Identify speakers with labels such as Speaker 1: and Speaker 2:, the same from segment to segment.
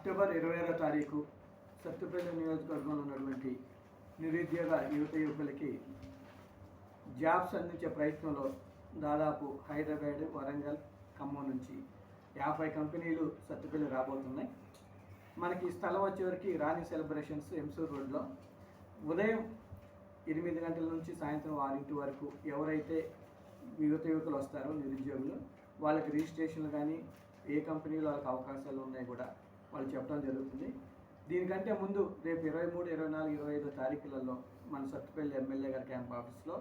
Speaker 1: October ఇరవై ఆరో తారీఖు సత్తుపల్లి నియోజకవర్గంలో ఉన్నటువంటి నిరుద్యోగ యువత యువకులకి జాబ్స్ అందించే ప్రయత్నంలో దాదాపు హైదరాబాద్ వరంగల్ ఖమ్మం నుంచి యాభై కంపెనీలు సత్తుపల్లి రాబోతున్నాయి. మనకి ఈ స్థలం వచ్చేవరకు రాణి సెలబ్రేషన్స్ ఎంసూర్ రోడ్లో ఉదయం ఎనిమిది గంటల నుంచి సాయంత్రం ఆరింటి వరకు ఎవరైతే యువత యువకులు వస్తారో నిరుద్యోగులు వాళ్ళకి రిజిస్ట్రేషన్లు కానీ ఏ కంపెనీలో వాళ్ళకి అవకాశాలు ఉన్నాయి కూడా వాళ్ళు చెప్పడం జరుగుతుంది. దీనికంటే ముందు రేపు ఇరవై మూడు ఇరవై నాలుగు ఇరవై ఐదు తారీఖులలో మన సత్తుపల్లి ఎమ్మెల్యే గారి క్యాంప్ ఆఫీస్లో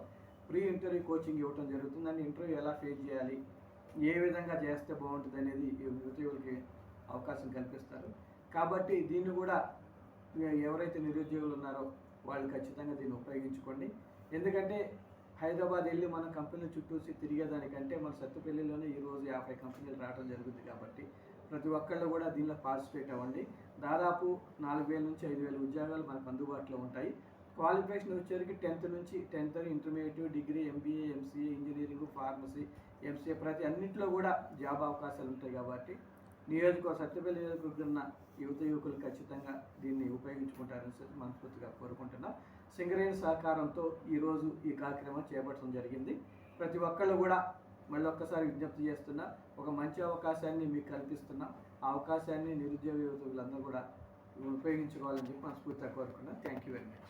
Speaker 1: ప్రీ ఇంటర్వ్యూ కోచింగ్ ఇవ్వడం జరుగుతుంది. అండ్ ఇంటర్వ్యూ ఎలా ఫేస్ చేయాలి ఏ విధంగా చేస్తే బాగుంటుంది అనేది ఈ అవకాశం కల్పిస్తారు. కాబట్టి దీన్ని కూడా ఎవరైతే నిరుద్యోగులు ఉన్నారో వాళ్ళు ఖచ్చితంగా దీన్ని ఉపయోగించుకోండి. ఎందుకంటే హైదరాబాద్ వెళ్ళి మన కంపెనీల చుట్టూసి తిరిగేదానికంటే మన సత్తుపల్లిలోనే ఈరోజు యాభై కంపెనీలు రావడం జరుగుతుంది కాబట్టి ప్రతి ఒక్కళ్ళు కూడా దీనిలో పార్టిసిపేట్ అవ్వండి. దాదాపు నాలుగు వేల నుంచి ఐదు వేల ఉద్యోగాలు మనకు అందుబాటులో ఉంటాయి. క్వాలిఫికేషన్ వచ్చేసరికి టెన్త్ నుంచి tenth intermediate degree MBA MCA engineering pharmacy MCA ప్రతి అన్నింటిలో కూడా జాబ్ అవకాశాలు ఉంటాయి కాబట్టి నియోజకవర్గ సత్యపల్లి నియోజకవర్గం యువత యువకులు ఖచ్చితంగా దీన్ని ఉపయోగించుకుంటారని చెప్పి మనస్ఫూర్తిగా కోరుకుంటున్నాం. సింగరేణి సహకారంతో ఈరోజు ఈ కార్యక్రమం చేపట్టడం జరిగింది. ప్రతి ఒక్కళ్ళు కూడా మళ్ళీ ఒక్కసారి విజ్ఞప్తి చేస్తున్నా ఒక మంచి అవకాశాన్ని మీకు కల్పిస్తున్నా ఆ అవకాశాన్ని నిరుద్యోగ యువతులందరూ కూడా ఉపయోగించుకోవాలని చెప్పి మనస్ఫూర్తిగా కోరుకున్నా థ్యాంక్ యూ వెరీ మచ్